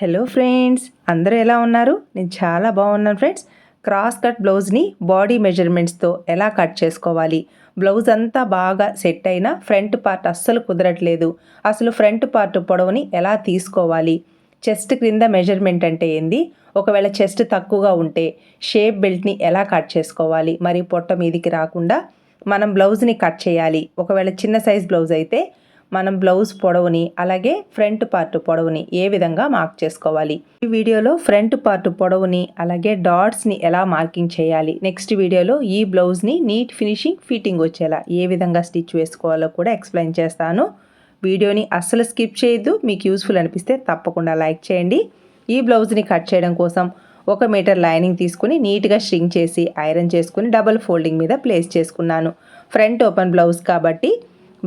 Hello friends అందరూ ఎలా ఉన్నారు? నేను చాలా బాగున్నాను ఫ్రెండ్స్ క్రాస్ కట్ బ్లౌజ్ని బాడీ మెజర్మెంట్స్తో ఎలా కట్ చేసుకోవాలి? బ్లౌజ్ అంతా బాగా సెట్ అయినా ఫ్రంట్ పార్ట్ అస్సలు కుదరట్లేదు. అసలు ఫ్రంట్ పార్ట్ పొడవుని ఎలా తీసుకోవాలి? చెస్ట్ క్రింద మెజర్మెంట్ అంటే ఏంది? ఒకవేళ చెస్ట్ తక్కువగా ఉంటే షేప్ బెల్ట్ని ఎలా కట్ చేసుకోవాలి? మరి పొట్ట మీదికి రాకుండా మనం బ్లౌజ్ని కట్ చేయాలి. ఒకవేళ చిన్న సైజ్ బ్లౌజ్ అయితే మనం బ్లౌజ్ పొడవుని అలాగే ఫ్రంట్ పార్ట్ పొడవుని ఏ విధంగా మార్క్ చేసుకోవాలి? ఈ వీడియోలో ఫ్రంట్ పార్ట్ పొడవుని అలాగే డాట్స్ని ఎలా మార్కింగ్ చేయాలి? నెక్స్ట్ వీడియోలో ఈ బ్లౌజ్ని నీట్ ఫినిషింగ్ ఫిట్టింగ్ వచ్చేలా ఏ విధంగా స్టిచ్ వేసుకోవాలో కూడా ఎక్స్ప్లెయిన్ చేస్తాను. వీడియోని అస్సలు స్కిప్ చేయొద్దు మీకు యూస్ఫుల్ అనిపిస్తే తప్పకుండా లైక్ చేయండి. ఈ బ్లౌజ్ని కట్ చేయడం కోసం ఒక మీటర్ లైనింగ్ తీసుకుని నీట్గా స్ట్రింగ్ చేసి ఐరన్ చేసుకుని డబల్ ఫోల్డింగ్ మీద ప్లేస్ చేసుకున్నాను. ఫ్రంట్ ఓపెన్ బ్లౌజ్ కాబట్టి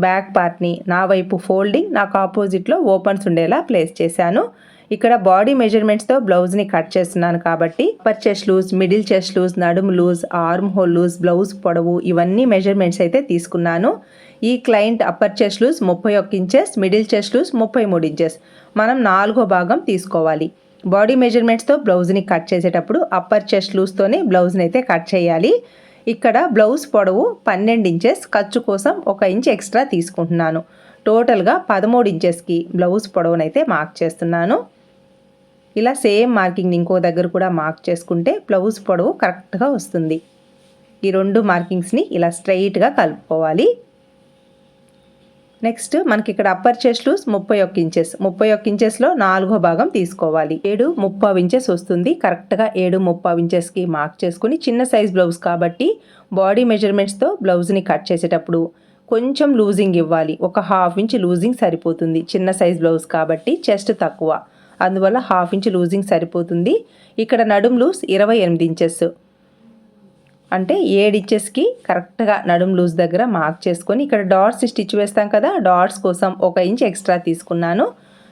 బ్యాక్ పార్ట్ని నా వైపు ఫోల్డింగ్ నాకు ఆపోజిట్లో ఓపెన్స్ ఉండేలా ప్లేస్ చేశాను. ఇక్కడ బాడీ మెజర్మెంట్స్తో బ్లౌజ్ని కట్ చేస్తున్నాను కాబట్టి upper chest loose middle chest loose నడుము loose arm hole loose blouse పొడవు ఇవన్నీ మెజర్మెంట్స్ అయితే తీసుకున్నాను. ఈ క్లయింట్ అప్పర్ చెస్ట్ లూజ్ ముప్పై ఒక్క ఇంచెస్ మిడిల్ చెస్ట్ లూజ్ ముప్పై మూడు ఇంచెస్ మనం నాలుగో భాగం తీసుకోవాలి. బాడీ మెజర్మెంట్స్తో బ్లౌజ్ని కట్ చేసేటప్పుడు అప్పర్ చెస్ట్ లూజ్తోనే బ్లౌజ్ని అయితే కట్ చేయాలి. ఇక్కడ బ్లౌజ్ పొడవు పన్నెండు ఇంచెస్ ఖర్చు కోసం ఒక ఇంచ్ ఎక్స్ట్రా తీసుకుంటున్నాను. టోటల్గా పదమూడు ఇంచెస్కి బ్లౌజ్ పొడవునైతే మార్క్ చేస్తున్నాను. ఇలా సేమ్ మార్కింగ్ ఇంకో దగ్గర కూడా మార్క్ చేసుకుంటే బ్లౌజ్ పొడవు కరెక్ట్గా వస్తుంది. ఈ రెండు మార్కింగ్స్ని ఇలా స్ట్రైట్గా కలుపుకోవాలి. నెక్స్ట్ మనకి ఇక్కడ అప్పర్ చెస్ట్ లూస్ ముప్పై ఒక్క ఇంచెస్ ముప్పై ఒక్క ఇంచెస్లో నాలుగో భాగం తీసుకోవాలి. ఏడు ముప్పై ఇంచెస్ వస్తుంది. కరెక్ట్గా ఏడు ముప్పై ఇంచెస్కి మార్క్ చేసుకుని చిన్న సైజ్ బ్లౌజ్ కాబట్టి బాడీ మెజర్మెంట్స్తో బ్లౌజ్ని కట్ చేసేటప్పుడు కొంచెం లూజింగ్ ఇవ్వాలి. ఒక హాఫ్ ఇంచ్ లూజింగ్ సరిపోతుంది. చిన్న సైజ్ బ్లౌజ్ కాబట్టి చెస్ట్ తక్కువ. అందువల్ల హాఫ్ ఇంచ్ లూజింగ్ సరిపోతుంది. ఇక్కడ నడుం లూజ్ ఇరవై ఎనిమిది ఇంచెస్ అంటే ఏడు ఇంచెస్కి కరెక్ట్గా నడుం లూజ్ దగ్గర మార్క్ చేసుకొని ఇక్కడ డాట్స్ స్టిచ్ వేస్తాం కదా డాట్స్ కోసం ఒక ఇంచ్ ఎక్స్ట్రా తీసుకున్నాను.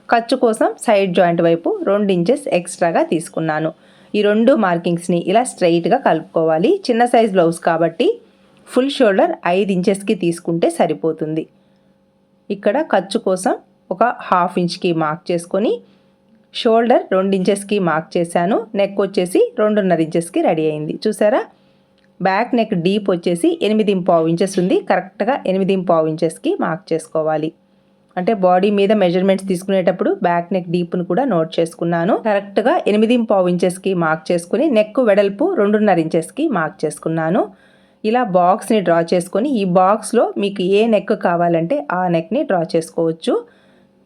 ఖర్చు కోసం సైడ్ జాయింట్ వైపు రెండు ఇంచెస్ ఎక్స్ట్రాగా తీసుకున్నాను. ఈ రెండు మార్కింగ్స్ని ఇలా స్ట్రైట్గా కలుపుకోవాలి. చిన్న సైజ్ బ్లౌజ్ కాబట్టి ఫుల్ షోల్డర్ ఐదు ఇంచెస్కి తీసుకుంటే సరిపోతుంది. ఇక్కడ ఖర్చు కోసం ఒక హాఫ్ ఇంచ్కి మార్క్ చేసుకొని షోల్డర్ రెండు ఇంచెస్కి మార్క్ చేశాను. నెక్ వచ్చేసి రెండున్నర ఇంచెస్కి రెడీ అయింది. చూసారా? బ్యాక్ నెక్ డీప్ వచ్చేసి ఎనిమిది పావు ఇంచెస్ ఉంది. కరెక్ట్గా ఎనిమిది పావు ఇంచెస్కి మార్క్ చేసుకోవాలి. అంటే బాడీ మీద మెజర్మెంట్స్ తీసుకునేటప్పుడు బ్యాక్ నెక్ డీప్ను కూడా నోట్ చేసుకున్నాను. కరెక్ట్గా ఎనిమిది పావు ఇంచెస్కి మార్క్ చేసుకుని నెక్ వెడల్పు రెండున్నర ఇంచెస్కి మార్క్ చేసుకున్నాను. ఇలా బాక్స్ని డ్రా చేసుకొని ఈ బాక్స్లో మీకు ఏ నెక్ కావాలంటే ఆ నెక్ని డ్రా చేసుకోవచ్చు.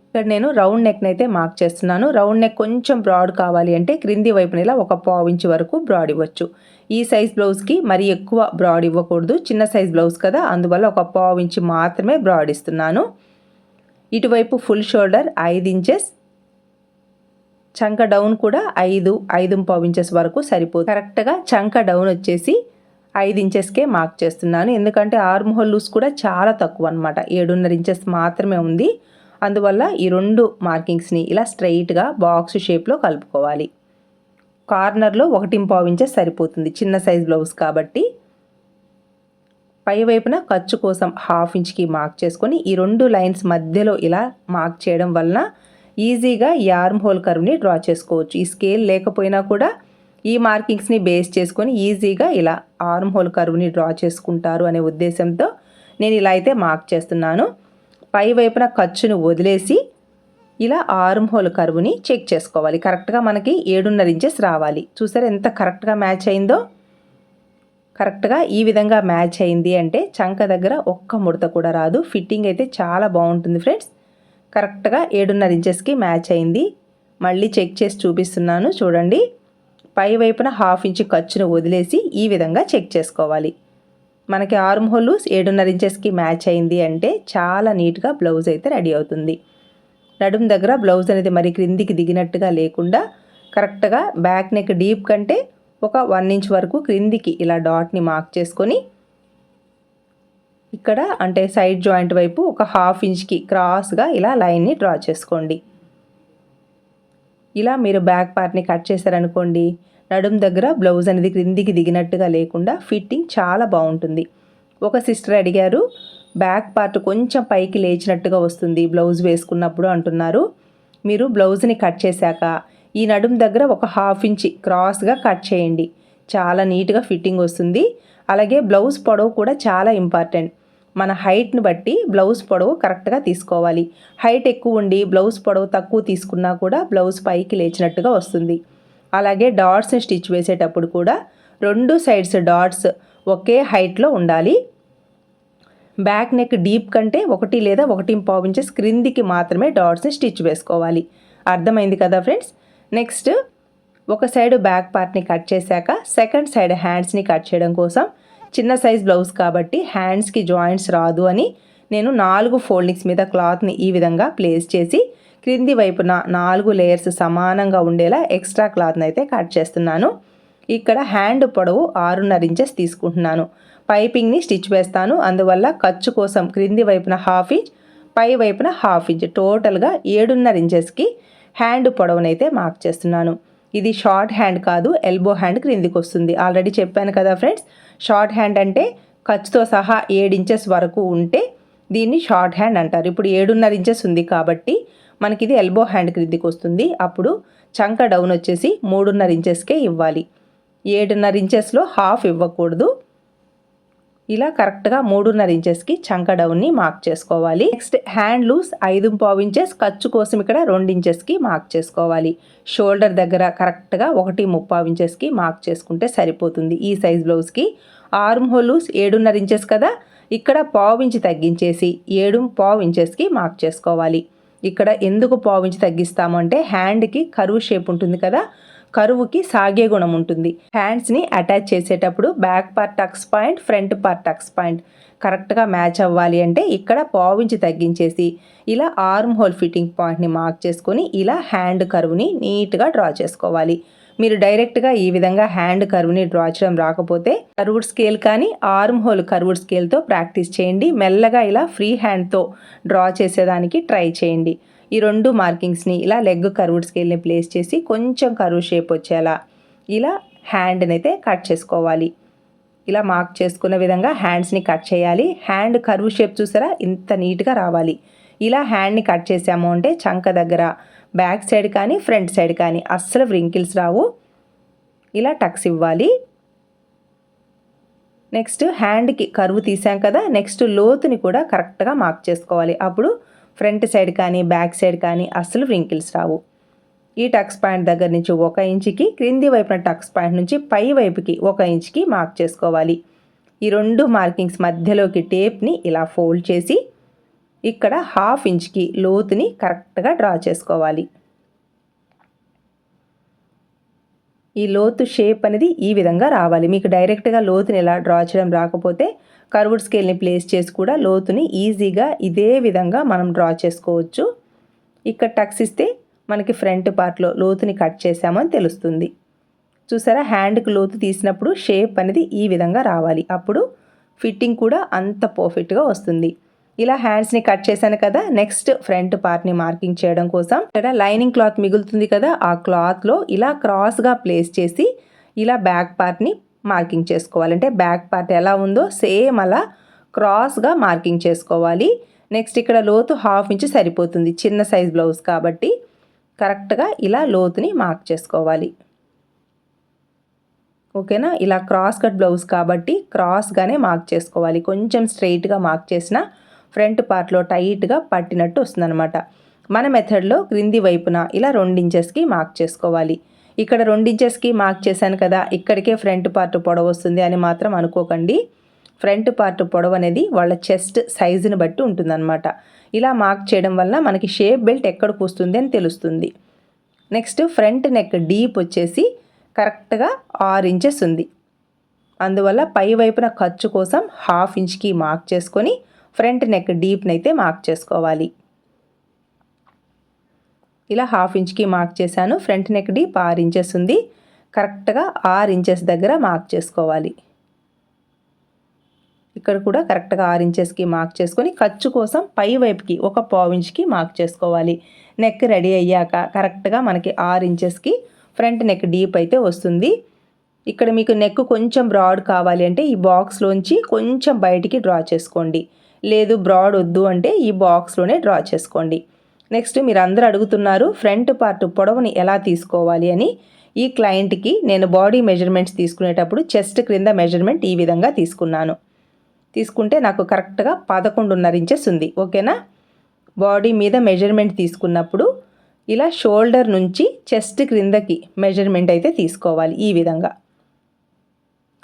ఇక్కడ నేను రౌండ్ నెక్ని అయితే మార్క్ చేస్తున్నాను. రౌండ్ నెక్ కొంచెం బ్రాడ్ కావాలి అంటే క్రింది వైపున ఇలా ఒక పావు ఇంచు వరకు బ్రాడ్ ఇవ్వచ్చు. ఈ సైజ్ బ్లౌజ్కి మరి ఎక్కువ బ్రాడ్ ఇవ్వకూడదు. చిన్న సైజ్ బ్లౌజ్ కదా. అందువల్ల ఒక పావు ఇంచ్ మాత్రమే బ్రాడ్ ఇస్తున్నాను. ఇటువైపు ఫుల్ షోల్డర్ ఐదు ఇంచెస్ చంక డౌన్ కూడా ఐదు ఐదు పావు ఇంచెస్ వరకు సరిపోతుంది. కరెక్ట్గా చంక డౌన్ వచ్చేసి ఐదు ఇంచెస్కే మార్క్ చేస్తున్నాను. ఎందుకంటే ఆర్మ్ హోల్ లూస్ కూడా చాలా తక్కువ అనమాట ఏడున్నర ఇంచెస్ మాత్రమే ఉంది. అందువల్ల ఈ రెండు మార్కింగ్స్ని ఇలా స్ట్రైట్గా బాక్స్ షేప్లో కలుపుకోవాలి. కార్నర్లో ఒకటి పావు ఇంచెస్ సరిపోతుంది. చిన్న సైజ్ బ్లౌజ్ కాబట్టి. పై వైపున ఖర్చు కోసం హాఫ్ ఇంచ్కి మార్క్ చేసుకొని ఈ రెండు లైన్స్ మధ్యలో ఇలా మార్క్ చేయడం వలన ఈజీగా యార్మ్ ఆర్మ్ హోల్ కర్వ్ని డ్రా చేసుకోవచ్చు. ఈ స్కేల్ లేకపోయినా కూడా ఈ మార్కింగ్స్ని బేస్ చేసుకొని ఈజీగా ఇలా ఆర్మ్ హోల్ కర్వ్ని డ్రా చేసుకుంటారు అనే ఉద్దేశంతో నేను ఇలా అయితే మార్క్ చేస్తున్నాను. పై వైపున ఖర్చును వదిలేసి ఇలా ఆర్మ్ హోల్ కరువుని చెక్ చేసుకోవాలి. కరెక్ట్గా మనకి ఏడున్నర ఇంచెస్ రావాలి. చూసారు ఎంత కరెక్ట్గా మ్యాచ్ అయిందో? కరెక్ట్గా ఈ విధంగా మ్యాచ్ అయింది అంటే చంక దగ్గర ఒక్క ముడత కూడా రాదు. ఫిట్టింగ్ అయితే చాలా బాగుంటుంది ఫ్రెండ్స్. కరెక్ట్గా ఏడున్నర ఇంచెస్కి మ్యాచ్ అయింది. మళ్ళీ చెక్ చేసి చూపిస్తున్నాను. చూడండి. పై వైపున హాఫ్ ఇంచ్ ఖర్చును వదిలేసి ఈ విధంగా చెక్ చేసుకోవాలి. మనకి ఆర్మ్ హోల్ ఏడున్నర ఇంచెస్కి మ్యాచ్ అయింది అంటే చాలా నీట్గా బ్లౌజ్ అయితే రెడీ అవుతుంది. నడుం దగ్గర బ్లౌజ్ అనేది మరి క్రిందికి దిగినట్టుగా లేకుండా కరెక్ట్గా బ్యాక్ నెక్ డీప్ కంటే ఒక వన్ ఇంచ్ వరకు క్రిందికి ఇలా డాట్ని మార్క్ చేసుకొని ఇక్కడ అంటే సైడ్ జాయింట్ వైపు ఒక హాఫ్ ఇంచ్కి క్రాస్గా ఇలా లైన్ని డ్రా చేసుకోండి. ఇలా మీరు బ్యాక్ పార్ట్ని కట్ చేశారనుకోండి నడుం దగ్గర బ్లౌజ్ అనేది క్రిందికి దిగినట్టుగా లేకుండా ఫిట్టింగ్ చాలా బాగుంటుంది. ఒక సిస్టర్ అడిగారు బ్యాక్ పార్ట్ కొంచెం పైకి లేచినట్టుగా వస్తుంది బ్లౌజ్ వేసుకున్నప్పుడు అంటున్నారు. మీరు బ్లౌజ్ని కట్ చేశాక ఈ నడుం దగ్గర ఒక హాఫ్ ఇంచి క్రాస్గా కట్ చేయండి. చాలా నీట్గా ఫిట్టింగ్ వస్తుంది. అలాగే బ్లౌజ్ పొడవు కూడా చాలా ఇంపార్టెంట్. మన హైట్ని బట్టి బ్లౌజ్ పొడవు కరెక్ట్గా తీసుకోవాలి. హైట్ ఎక్కువ ఉండి బ్లౌజ్ పొడవు తక్కువ తీసుకున్నా కూడా బ్లౌజ్ పైకి లేచినట్టుగా వస్తుంది. అలాగే డాట్స్ని స్టిచ్ వేసేటప్పుడు కూడా రెండు సైడ్స్ డాట్స్ ఒకే హైట్లో ఉండాలి. బ్యాక్ నెక్ డీప్ కంటే ఒకటి లేదా ఒకటి పావు ఇంచెస్ క్రిందికి మాత్రమే డాట్స్ని స్టిచ్ వేసుకోవాలి. అర్థమైంది కదా ఫ్రెండ్స్? నెక్స్ట్ ఒక సైడ్ బ్యాక్ పార్ట్ని కట్ చేశాక సెకండ్ సైడ్ హ్యాండ్స్ని కట్ చేయడం కోసం చిన్న సైజ్ బ్లౌజ్ కాబట్టి హ్యాండ్స్కి జాయింట్స్ రాదు అని నేను నాలుగు ఫోల్డింగ్స్ మీద క్లాత్ని ఈ విధంగా ప్లేస్ చేసి క్రింది వైపున నాలుగు లేయర్స్ సమానంగా ఉండేలా ఎక్స్ట్రా క్లాత్ని అయితే కట్ చేస్తున్నాను. ఇక్కడ హ్యాండ్ పొడవు ఆరున్నర ఇంచెస్ తీసుకుంటున్నాను. పైపింగ్ని స్టిచ్ వేస్తాను. అందువల్ల ఖర్చు కోసం క్రింది వైపున హాఫ్ ఇంచ్ పై వైపున హాఫ్ ఇంచ్. టోటల్గా ఏడున్నర ఇంచెస్కి హ్యాండ్ పొడవునైతే మార్క్ చేస్తున్నాను. ఇది షార్ట్ హ్యాండ్ కాదు ఎల్బో హ్యాండ్ క్రిందికి వస్తుంది. ఆల్రెడీ చెప్పాను కదా ఫ్రెండ్స్ షార్ట్ హ్యాండ్ అంటే ఖర్చుతో సహా ఏడు ఇంచెస్ వరకు ఉంటే దీన్ని షార్ట్ హ్యాండ్ అంటారు. ఇప్పుడు ఏడున్నర ఇంచెస్ ఉంది కాబట్టి మనకి ఇది ఎల్బో హ్యాండ్ క్రిందికి వస్తుంది. అప్పుడు చంక డౌన్ వచ్చేసి మూడున్నర ఇంచెస్కే ఇవ్వాలి. ఏడున్నర ఇంచెస్లో హాఫ్ ఇవ్వకూడదు. ఇలా కరెక్ట్గా మూడున్నర ఇంచెస్కి చంక డౌన్ని మార్క్ చేసుకోవాలి. నెక్స్ట్ హ్యాండ్ లూస్ ఐదు పావు ఇంచెస్ ఖర్చు కోసం ఇక్కడ రెండు ఇంచెస్కి మార్క్ చేసుకోవాలి. షోల్డర్ దగ్గర కరెక్ట్గా ఒకటి ముప్పావు ఇంచెస్కి మార్క్ చేసుకుంటే సరిపోతుంది. ఈ సైజ్ బ్లౌజ్కి ఆర్మ్ హోల్ లూస్ ఏడున్నర ఇంచెస్ కదా ఇక్కడ పావు ఇంచి తగ్గించేసి ఏడు పావు ఇంచెస్కి మార్క్ చేసుకోవాలి. ఇక్కడ ఎందుకు పావు ఇంచి తగ్గిస్తాము అంటే హ్యాండ్కి కరువు షేప్ ఉంటుంది కదా కరువుకి సాగే గుణం ఉంటుంది. హ్యాండ్స్ని అటాచ్ చేసేటప్పుడు back part tucks point front part tucks point కరెక్ట్గా మ్యాచ్ అవ్వాలి అంటే ఇక్కడ పావించి తగ్గించేసి ఇలా ఆర్మ్ హోల్ ఫిట్టింగ్ పాయింట్ని మార్క్ చేసుకొని ఇలా హ్యాండ్ కరువుని నీట్గా డ్రా చేసుకోవాలి. మీరు డైరెక్ట్గా ఈ విధంగా హ్యాండ్ కర్వ్ని డ్రా చేయడం రాకపోతే కర్వుడ్ స్కేల్ కానీ ఆర్మ్ హోల్ కర్వుడ్ స్కేల్తో ప్రాక్టీస్ చేయండి. మెల్లగా ఇలా ఫ్రీ హ్యాండ్తో డ్రా చేసేదానికి ట్రై చేయండి. ఈ రెండు మార్కింగ్స్ని ఇలా లెగ్ కర్వ్డ్ స్కేల్ని ప్లేస్ చేసి కొంచెం కరువు షేప్ వచ్చేలా ఇలా హ్యాండ్ని అయితే కట్ చేసుకోవాలి. ఇలా మార్క్ చేసుకున్న విధంగా హ్యాండ్స్ని కట్ చేయాలి. హ్యాండ్ కరువు షేప్ చూసారా? ఇంత నీట్గా రావాలి. ఇలా హ్యాండ్ని కట్ చేసాము అంటే చంక దగ్గర బ్యాక్ సైడ్ కానీ ఫ్రంట్ సైడ్ కానీ అస్సలు వ్రింకిల్స్ రావు. ఇలా టక్స్ ఇవ్వాలి. నెక్స్ట్ హ్యాండ్కి కరువు తీసాం కదా నెక్స్ట్ లోతుని కూడా కరెక్ట్గా మార్క్ చేసుకోవాలి. అప్పుడు ఫ్రంట్ సైడ్ కానీ బ్యాక్ సైడ్ కానీ అస్సలు వ్రింకిల్స్ రావు. ఈ టక్స్ పాయింట్ దగ్గర నుంచి ఒక ఇంచుకి క్రింది వైపున టక్స్ పాయింట్ నుంచి పై వైపుకి ఒక ఇంచుకి మార్క్ చేసుకోవాలి. ఈ రెండు మార్కింగ్స్ మధ్యలోకి టేప్ని ఇలా ఫోల్డ్ చేసి ఇక్కడ హాఫ్ ఇంచ్కి లోతుని కరెక్ట్గా డ్రా చేసుకోవాలి. ఈ లోతు షేప్ అనేది ఈ విధంగా రావాలి. మీకు డైరెక్ట్గా లోతుని ఎలా డ్రా చేయడం రాకపోతే కర్వుడ్ స్కేల్ని ప్లేస్ చేసి కూడా లోతుని ఈజీగా ఇదే విధంగా మనం డ్రా చేసుకోవచ్చు. ఇక్కడ టక్స్ ఇస్తే మనకి ఫ్రంట్ పార్ట్లో లోతుని కట్ చేసామని తెలుస్తుంది. చూసారా? హ్యాండ్కి లోతు తీసినప్పుడు షేప్ అనేది ఈ విధంగా రావాలి. అప్పుడు ఫిట్టింగ్ కూడా అంత పర్ఫెక్ట్గా వస్తుంది. ఇలా హ్యాండ్స్ని కట్ చేశాను కదా నెక్స్ట్ ఫ్రంట్ పార్ట్ని మార్కింగ్ చేయడం కోసం. ఇక్కడ లైనింగ్ క్లాత్ మిగులుతుంది కదా ఆ క్లాత్లో ఇలా క్రాస్గా ప్లేస్ చేసి ఇలా బ్యాక్ పార్ట్ని మార్కింగ్ చేసుకోవాలంటే బ్యాక్ పార్ట్ ఎలా ఉందో సేమ్ అలా క్రాస్గా మార్కింగ్ చేసుకోవాలి. నెక్స్ట్ ఇక్కడ లోతు హాఫ్ ఇంచ్ సరిపోతుంది చిన్న సైజ్ బ్లౌజ్ కాబట్టి. కరెక్ట్గా ఇలా లోతుని మార్క్ చేసుకోవాలి. ఓకేనా ఇలా క్రాస్ కట్ బ్లౌజ్ కాబట్టి క్రాస్గానే మార్క్ చేసుకోవాలి. కొంచెం స్ట్రైట్గా మార్క్ చేసినా ఫ్రంట్ పార్ట్లో టైట్గా పట్టినట్టు వస్తుందన్నమాట. మన మెథడ్లో క్రింది వైపున ఇలా ఇంచెస్కి మార్క్ చేసుకోవాలి. ఇక్కడ ఇంచెస్కి మార్క్ చేశాను కదా ఇక్కడికే ఫ్రంట్ పార్ట్ పొడవు వస్తుంది అని మాత్రం అనుకోకండి. ఫ్రంట్ పార్ట్ పొడవు అనేది వాళ్ళ చెస్ట్ సైజుని బట్టి ఉంటుందన్నమాట. ఇలా మార్క్ చేయడం వల్ల మనకి షేప్ బెల్ట్ ఎక్కడ కూస్తుంది అని తెలుస్తుంది. నెక్స్ట్ ఫ్రంట్ నెక్ డీప్ వచ్చేసి కరెక్ట్గా ఆరు ఇంచెస్ ఉంది. అందువల్ల పై వైపున ఖర్చు కోసం హాఫ్ ఇంచ్కి మార్క్ చేసుకొని ఫ్రంట్ నెక్ డీప్ని అయితే మార్క్ చేసుకోవాలి. ఇలా హాఫ్ ఇంచ్కి మార్క్ చేశాను. ఫ్రంట్ నెక్ డీప్ ఆరు ఇంచెస్ ఉంది. కరెక్ట్గా ఆరు ఇంచెస్ దగ్గర మార్క్ చేసుకోవాలి. ఇక్కడ కూడా కరెక్ట్గా ఆరు ఇంచెస్కి మార్క్ చేసుకొని ఖర్చు కోసం పై వైపుకి ఒక పావు ఇంచ్కి మార్క్ చేసుకోవాలి. నెక్ రెడీ అయ్యాక కరెక్ట్గా మనకి ఆరు ఇంచెస్కి ఫ్రంట్ నెక్ డీప్ అయితే వస్తుంది. ఇక్కడ మీకు నెక్ కొంచెం బ్రాడ్ కావాలి అంటే ఈ బాక్స్లోంచి కొంచెం బయటికి డ్రా చేసుకోండి. లేదు బ్రాడ్ వద్దు అంటే ఈ బాక్స్లోనే డ్రా చేసుకోండి. నెక్స్ట్ మీరు అందరూ అడుగుతున్నారు ఫ్రంట్ పార్ట్ పొడవుని ఎలా తీసుకోవాలి అని. ఈ క్లయింట్కి నేను బాడీ మెజర్మెంట్స్ తీసుకునేటప్పుడు చెస్ట్ క్రింద మెజర్మెంట్ ఈ విధంగా తీసుకున్నాను. తీసుకుంటే నాకు కరెక్ట్గా పదకొండున్నర ఇంచెస్ ఉంది ఓకేనా? బాడీ మీద మెజర్మెంట్ తీసుకున్నప్పుడు ఇలా షోల్డర్ నుంచి చెస్ట్ క్రిందకి మెజర్మెంట్ అయితే తీసుకోవాలి ఈ విధంగా.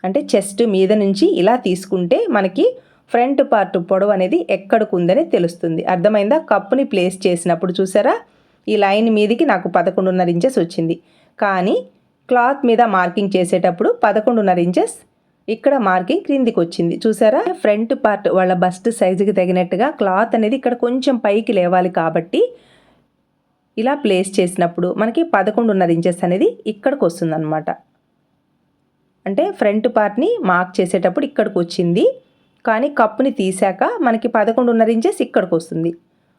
అంటే చెస్ట్ మీద నుంచి ఇలా తీసుకుంటే మనకి ఫ్రంట్ పార్ట్ పొడవు అనేది ఎక్కడికి ఉందని తెలుస్తుంది. అర్థమైందా? కప్పుని ప్లేస్ చేసినప్పుడు చూసారా? ఈ లైన్ మీదికి నాకు పదకొండున్నర ఇంచెస్ వచ్చింది. కానీ క్లాత్ మీద మార్కింగ్ చేసేటప్పుడు పదకొండున్నర ఇంచెస్ ఇక్కడ మార్కింగ్ క్రిందికి వచ్చింది. చూసారా? ఫ్రంట్ పార్ట్ వాళ్ళ బస్ట్ సైజుకి తగినట్టుగా క్లాత్ అనేది ఇక్కడ కొంచెం పైకి లేవాలి కాబట్టి ఇలా ప్లేస్ చేసినప్పుడు మనకి పదకొండున్నర ఇంచెస్ అనేది ఇక్కడికి వస్తుంది అంటే ఫ్రంట్ పార్ట్ని మార్క్ చేసేటప్పుడు ఇక్కడికి వచ్చింది కానీ కప్పుని తీసాక మనకి పదకొండున్నర ఇంచెస్ ఇక్కడికి వస్తుంది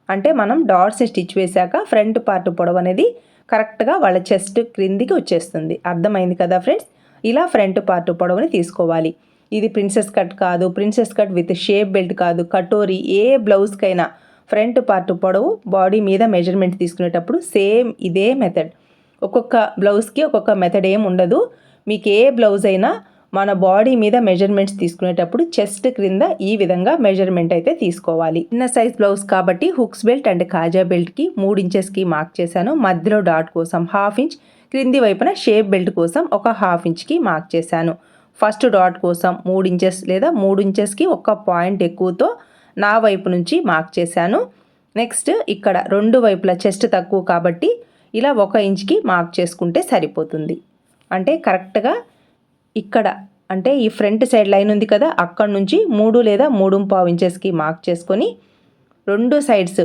అంటే మనం డాట్స్ని స్టిచ్ వేశాక ఫ్రంట్ పార్ట్ పొడవు అనేది కరెక్ట్గా వాళ్ళ చెస్ట్ క్రిందికి వచ్చేస్తుంది. అర్థమైంది కదా ఫ్రెండ్స్? ఇలా ఫ్రంట్ పార్ట్ పొడవుని తీసుకోవాలి. ఇది ప్రిన్సెస్ కట్ కాదు. Princess cut with shape belt కాదు. కటోరీ ఏ బ్లౌజ్కైనా ఫ్రంట్ పార్ట్ పొడవు బాడీ మీద మెజర్మెంట్ తీసుకునేటప్పుడు సేమ్ ఇదే మెథడ్. ఒక్కొక్క బ్లౌజ్కి ఒక్కొక్క మెథడ్ ఏం ఉండదు. మీకు ఏ బ్లౌజ్ అయినా మన బాడీ మీద మెజర్మెంట్స్ తీసుకునేటప్పుడు చెస్ట్ క్రింద ఈ విధంగా మెజర్మెంట్ అయితే తీసుకోవాలి. చిన్న సైజ్ బ్లౌజ్ కాబట్టి హుక్స్ బెల్ట్ అండ్ కాజా బెల్ట్కి మూడు ఇంచెస్కి మార్క్ చేశాను. మధ్యలో డాట్ కోసం హాఫ్ ఇంచ్ క్రింది వైపున షేప్ బెల్ట్ కోసం ఒక హాఫ్ ఇంచ్కి మార్క్ చేశాను. ఫస్ట్ డాట్ కోసం మూడు ఇంచెస్ లేదా మూడు ఇంచెస్కి ఒక పాయింట్ ఎక్కువతో నా వైపు నుంచి మార్క్ చేశాను. నెక్స్ట్ ఇక్కడ రెండు వైపుల చెస్ట్ తక్కువ కాబట్టి ఇలా ఒక ఇంచ్కి మార్క్ చేసుకుంటే సరిపోతుంది. అంటే కరెక్ట్గా ఇక్కడ అంటే ఈ ఫ్రంట్ సైడ్ లైన్ ఉంది కదా అక్కడ నుంచి మూడు లేదా మూడు పావు ఇంచెస్కి మార్క్ చేసుకొని రెండు సైడ్స్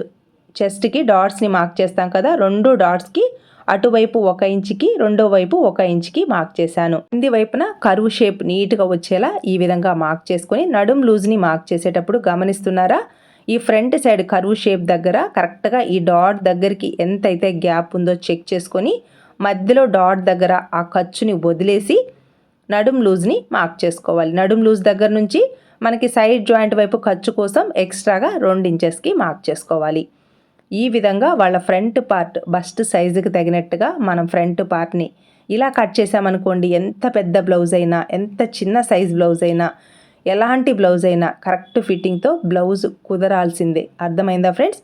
చెస్ట్కి డాట్స్ని మార్క్ చేస్తాం కదా రెండు డాట్స్కి అటువైపు ఒక ఇంచుకి రెండో వైపు ఒక ఇంచుకి మార్క్ చేశాను. కింది వైపున కరువు షేప్ నీట్గా వచ్చేలా ఈ విధంగా మార్క్ చేసుకొని నడుం లూజ్ని మార్క్ చేసేటప్పుడు గమనిస్తున్నారా? ఈ ఫ్రంట్ సైడ్ కరువు షేప్ దగ్గర కరెక్ట్గా ఈ డాట్ దగ్గరికి ఎంతైతే గ్యాప్ ఉందో చెక్ చేసుకొని మధ్యలో డాట్ దగ్గర ఆ ఖర్చుని వదిలేసి నడుం లూజ్ని మార్క్ చేసుకోవాలి. నడుం లూజ్ దగ్గర నుంచి మనకి సైడ్ జాయింట్ వైపు ఖర్చు కోసం ఎక్స్ట్రాగా రెండు ఇంచెస్కి మార్క్ చేసుకోవాలి. ఈ విధంగా వాళ్ళ ఫ్రంట్ పార్ట్ బస్ట్ సైజుకి తగినట్టుగా మనం ఫ్రంట్ పార్ట్ని ఇలా కట్ చేసామనుకోండి ఎంత పెద్ద బ్లౌజ్ అయినా ఎంత చిన్న సైజ్ బ్లౌజ్ అయినా ఎలాంటి బ్లౌజ్ అయినా కరెక్ట్ ఫిట్టింగ్తో బ్లౌజ్ కుదరాల్సిందే. అర్థమైందా ఫ్రెండ్స్?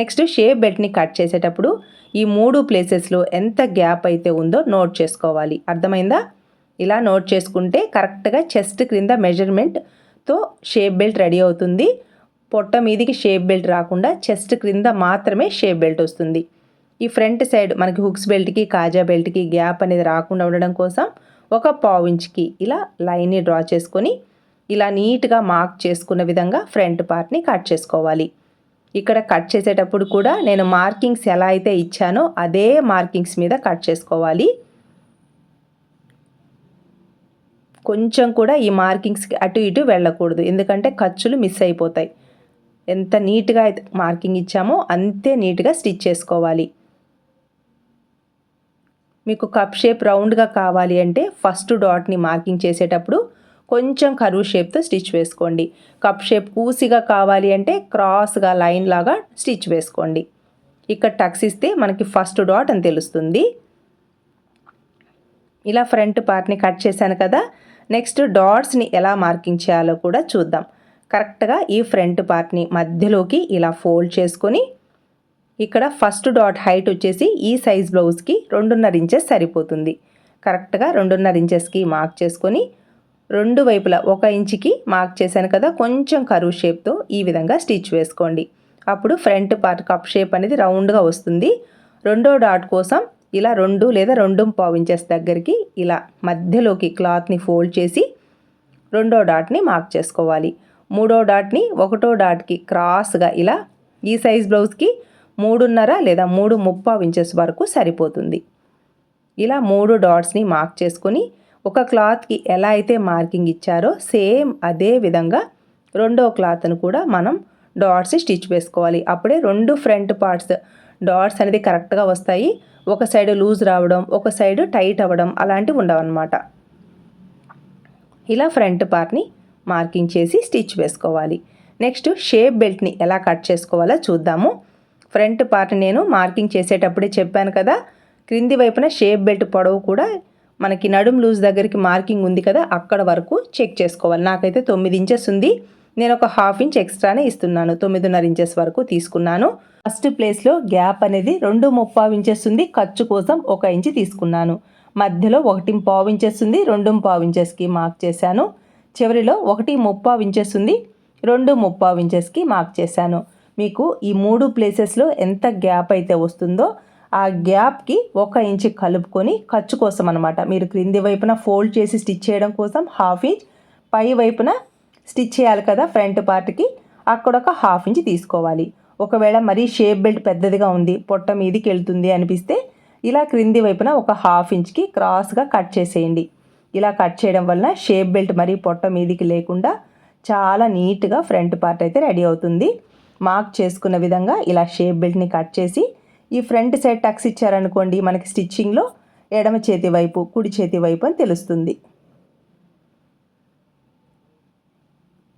నెక్స్ట్ షేప్ బెల్ట్ని కట్ చేసేటప్పుడు ఈ మూడు ప్లేసెస్లో ఎంత గ్యాప్ అయితే ఉందో నోట్ చేసుకోవాలి. అర్థమైందా? ఇలా నోట్ చేసుకుంటే కరెక్ట్గా చెస్ట్ క్రింద మెజర్మెంట్తో షేప్ బెల్ట్ రెడీ అవుతుంది. పొట్ట మీదికి షేప్ బెల్ట్ రాకుండా చెస్ట్ క్రింద మాత్రమే షేప్ బెల్ట్ వస్తుంది. ఈ ఫ్రంట్ సైడ్ మనకి హుక్స్ బెల్ట్కి కాజా బెల్ట్కి గ్యాప్ అనేది రాకుండా ఉండడం కోసం ఒక పావు ఇంచ్కి ఇలా లైన్ని డ్రా చేసుకొని ఇలా నీట్గా మార్క్ చేసుకున్న విధంగా ఫ్రంట్ పార్ట్ని కట్ చేసుకోవాలి. ఇక్కడ కట్ చేసేటప్పుడు కూడా నేను మార్కింగ్స్ ఎలా అయితే ఇచ్చానో అదే మార్కింగ్స్ మీద కట్ చేసుకోవాలి. కొంచెం కూడా ఈ మార్కింగ్స్కి అటు ఇటు వెళ్ళకూడదు. ఎందుకంటే ఖర్చులు మిస్ అయిపోతాయి. ఎంత నీట్గా అయితే మార్కింగ్ ఇచ్చామో అంతే నీట్గా స్టిచ్ చేసుకోవాలి. మీకు కప్ షేప్ రౌండ్గా కావాలి అంటే ఫస్ట్ డాట్ని మార్కింగ్ చేసేటప్పుడు కొంచెం కరువు షేప్తో స్టిచ్ వేసుకోండి. కప్ షేప్ కూసిగా కావాలి అంటే క్రాస్గా లైన్ లాగా స్టిచ్ వేసుకోండి. ఇక్కడ టక్స్ ఇస్తే మనకి ఫస్ట్ డాట్ అని తెలుస్తుంది. ఇలా ఫ్రంట్ పార్ట్ని కట్ చేశాను కదా నెక్స్ట్ డాట్స్ని ఎలా మార్కింగ్ చేయాలో కూడా చూద్దాం. కరెక్ట్గా ఈ ఫ్రంట్ పార్ట్ని మధ్యలోకి ఇలా ఫోల్డ్ చేసుకొని ఇక్కడ ఫస్ట్ డాట్ హైట్ వచ్చేసి ఈ సైజ్ బ్లౌజ్కి రెండున్నర ఇంచెస్ సరిపోతుంది. కరెక్ట్గా రెండున్నర ఇంచెస్కి మార్క్ చేసుకొని రెండు వైపులా ఒక ఇంచుకి మార్క్ చేశాను కదా కొంచెం కరువు షేప్తో ఈ విధంగా స్టిచ్ వేసుకోండి. అప్పుడు ఫ్రంట్ పార్ట్ కప్ షేప్ అనేది రౌండ్గా వస్తుంది. రెండో డాట్ కోసం ఇలా రెండు లేదా రెండు పావు ఇంచెస్ దగ్గరికి ఇలా మధ్యలోకి క్లాత్ని ఫోల్డ్ చేసి రెండో డాట్ని మార్క్ చేసుకోవాలి. మూడో డాట్ని ఒకటో డాట్కి క్రాస్గా ఇలా ఈ సైజ్ బ్లౌజ్కి మూడున్నర లేదా మూడు ముప్పావు ఇంచెస్ వరకు సరిపోతుంది. ఇలా మూడు డాట్స్ని మార్క్ చేసుకొని ఒక క్లాత్కి ఎలా అయితే మార్కింగ్ ఇచ్చారో సేమ్ అదే విధంగా రెండో క్లాత్ను కూడా మనం డాట్స్ స్టిచ్ వేసుకోవాలి. అప్పుడే రెండు ఫ్రంట్ పార్ట్స్ డాట్స్ అనేది కరెక్ట్గా వస్తాయి. ఒక సైడ్ లూజ్ రావడం ఒక సైడ్ టైట్ అవ్వడం అలాంటివి ఉండవన్నమాట. ఇలా ఫ్రంట్ పార్ట్ని మార్కింగ్ చేసి స్టిచ్ వేసుకోవాలి. నెక్స్ట్ షేప్ బెల్ట్ని ఎలా కట్ చేసుకోవాలో చూద్దాము. ఫ్రంట్ పార్ట్ నేను మార్కింగ్ చేసేటప్పుడే చెప్పాను కదా క్రింది వైపున షేప్ బెల్ట్ పొడవు కూడా మనకి నడుం లూజ్ దగ్గరికి మార్కింగ్ ఉంది కదా అక్కడ వరకు చెక్ చేసుకోవాలి. నాకైతే తొమ్మిది ఇంచెస్ ఉంది. నేను ఒక హాఫ్ ఇంచ్ ఎక్స్ట్రానే ఇస్తున్నాను తొమ్మిదిన్నర ఇంచెస్ వరకు తీసుకున్నాను. ఫస్ట్ ప్లేస్లో గ్యాప్ అనేది రెండు ముప్పావు ఇంచెస్ ఉంది ఖర్చు కోసం ఒక ఇంచ్ తీసుకున్నాను. మధ్యలో ఒకటి పావు ఇంచెస్ ఉంది రెండు పావు ఇంచెస్కి మార్క్ చేశాను. చివరిలో ఒకటి ముప్పావు ఇంచెస్ ఉంది రెండు ముప్పావు ఇంచెస్కి మార్క్ చేశాను. మీకు ఈ మూడు ప్లేసెస్లో ఎంత గ్యాప్ అయితే వస్తుందో ఆ గ్యాప్కి ఒక ఇంచ్ కలుపుకొని ఖర్చు కోసం అనమాట మీరు క్రింది వైపున ఫోల్డ్ చేసి స్టిచ్ చేయడం కోసం హాఫ్ ఇంచ్ పై వైపున స్టిచ్ చేయాలి కదా ఫ్రంట్ పార్ట్కి. అక్కడ ఒక హాఫ్ ఇంచ్ తీసుకోవాలి. ఒకవేళ మరీ షేప్ బెల్ట్ పెద్దదిగా ఉంది పొట్ట మీదికి వెళ్తుంది అనిపిస్తే ఇలా క్రింది వైపున ఒక హాఫ్ ఇంచ్కి క్రాస్గా కట్ చేసేయండి. ఇలా కట్ చేయడం వలన షేప్ బెల్ట్ మరీ పొట్ట మీదికి లేకుండా చాలా నీట్గా ఫ్రంట్ పార్ట్ అయితే రెడీ అవుతుంది. మార్క్ చేసుకున్న విధంగా ఇలా షేప్ బెల్ట్ని కట్ చేసి ఈ ఫ్రంట్ సైడ్ టక్స్ ఇచ్చారనుకోండి మనకి స్టిచ్చింగ్లో ఎడమ చేతి వైపు కుడి చేతి వైపు అని తెలుస్తుంది.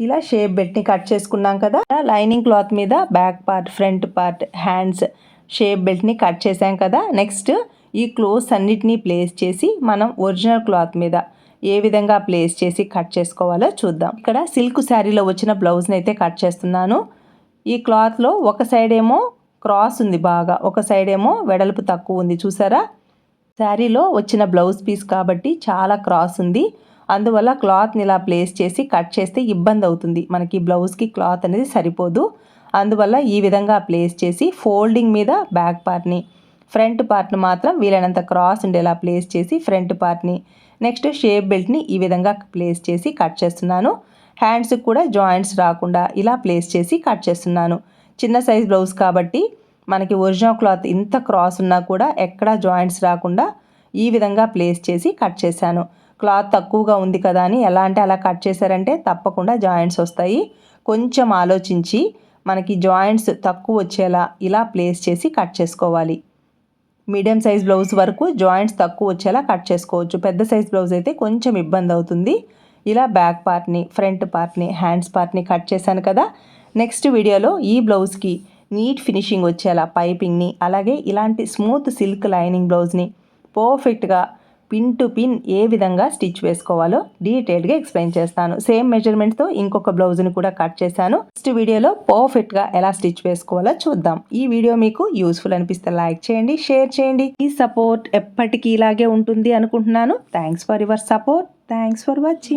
ఇలా షేప్ బెల్ట్ని కట్ చేసుకున్నాం కదా. లైనింగ్ క్లాత్ మీద back part front part hands shape బెల్ట్ని cut చేసాం కదా. నెక్స్ట్ ఈ క్లోత్స్ అన్నిటినీ ప్లేస్ చేసి మనం ఒరిజినల్ క్లాత్ మీద ఏ విధంగా ప్లేస్ చేసి కట్ చేసుకోవాలో చూద్దాం. ఇక్కడ సిల్క్ శారీలో వచ్చిన బ్లౌజ్ని అయితే కట్ చేస్తున్నాను. ఈ క్లాత్లో ఒక సైడ్ ఏమో క్రాస్ ఉంది బాగా ఒక సైడ్ ఏమో వెడల్పు తక్కువ ఉంది చూసారా? శారీలో వచ్చిన బ్లౌజ్ పీస్ కాబట్టి చాలా క్రాస్ ఉంది. అందువల్ల క్లాత్ని ఇలా ప్లేస్ చేసి కట్ చేస్తే ఇబ్బంది అవుతుంది మనకి బ్లౌజ్కి క్లాత్ అనేది సరిపోదు. అందువల్ల ఈ విధంగా ప్లేస్ చేసి ఫోల్డింగ్ మీద బ్యాక్ పార్ట్ని ఫ్రంట్ పార్ట్ని మాత్రం వీలైనంత క్రాస్ ఉండేలా ప్లేస్ చేసి ఫ్రంట్ పార్ట్ని నెక్స్ట్ షేప్ బెల్ట్ని ఈ విధంగా ప్లేస్ చేసి కట్ చేస్తున్నాను. హ్యాండ్స్కి కూడా జాయింట్స్ రాకుండా ఇలా ప్లేస్ చేసి కట్ చేస్తున్నాను. చిన్న సైజ్ బ్లౌజ్ కాబట్టి మనకి ఒరిజినల్ క్లాత్ ఇంత క్రాస్ ఉన్నా కూడా ఎక్కడా జాయింట్స్ రాకుండా ఈ విధంగా ప్లేస్ చేసి కట్ చేశాను. క్లాత్ తక్కువగా ఉంది కదా అని ఎలా అంటే అలా కట్ చేశారంటే తప్పకుండా జాయింట్స్ వస్తాయి. కొంచెం ఆలోచించి మనకి జాయింట్స్ తక్కువ వచ్చేలా ఇలా ప్లేస్ చేసి కట్ చేసుకోవాలి. మీడియం సైజ్ బ్లౌజ్ వరకు జాయింట్స్ తక్కువ వచ్చేలా కట్ చేసుకోవచ్చు. పెద్ద సైజ్ బ్లౌజ్ అయితే కొంచెం ఇబ్బంది అవుతుంది. ఇలా బ్యాక్ పార్ట్ని ఫ్రంట్ పార్ట్ని హ్యాండ్స్ పార్ట్ని కట్ చేశాను కదా. నెక్స్ట్ వీడియోలో ఈ బ్లౌజ్కి నీట్ ఫినిషింగ్ వచ్చేలా పైపింగ్ని అలాగే ఇలాంటి స్మూత్ సిల్క్ లైనింగ్ బ్లౌజ్ని పర్ఫెక్ట్గా పిన్ టు పిన్ ఏ విధంగా స్టిచ్ వేసుకోవాలో డీటెయిల్గా ఎక్స్ప్లెయిన్ చేస్తాను. సేమ్ మెజర్మెంట్తో ఇంకొక బ్లౌజ్ని కూడా కట్ చేశాను. నెక్స్ట్ వీడియోలో పర్ఫెక్ట్గా ఎలా స్టిచ్ వేసుకోవాలో చూద్దాం. ఈ వీడియో మీకు యూస్ఫుల్ అనిపిస్తే లైక్ చేయండి షేర్ చేయండి. ఈ సపోర్ట్ ఎప్పటికీ ఇలాగే ఉంటుంది అనుకుంటున్నాను. Thanks for your support. Thanks for watching.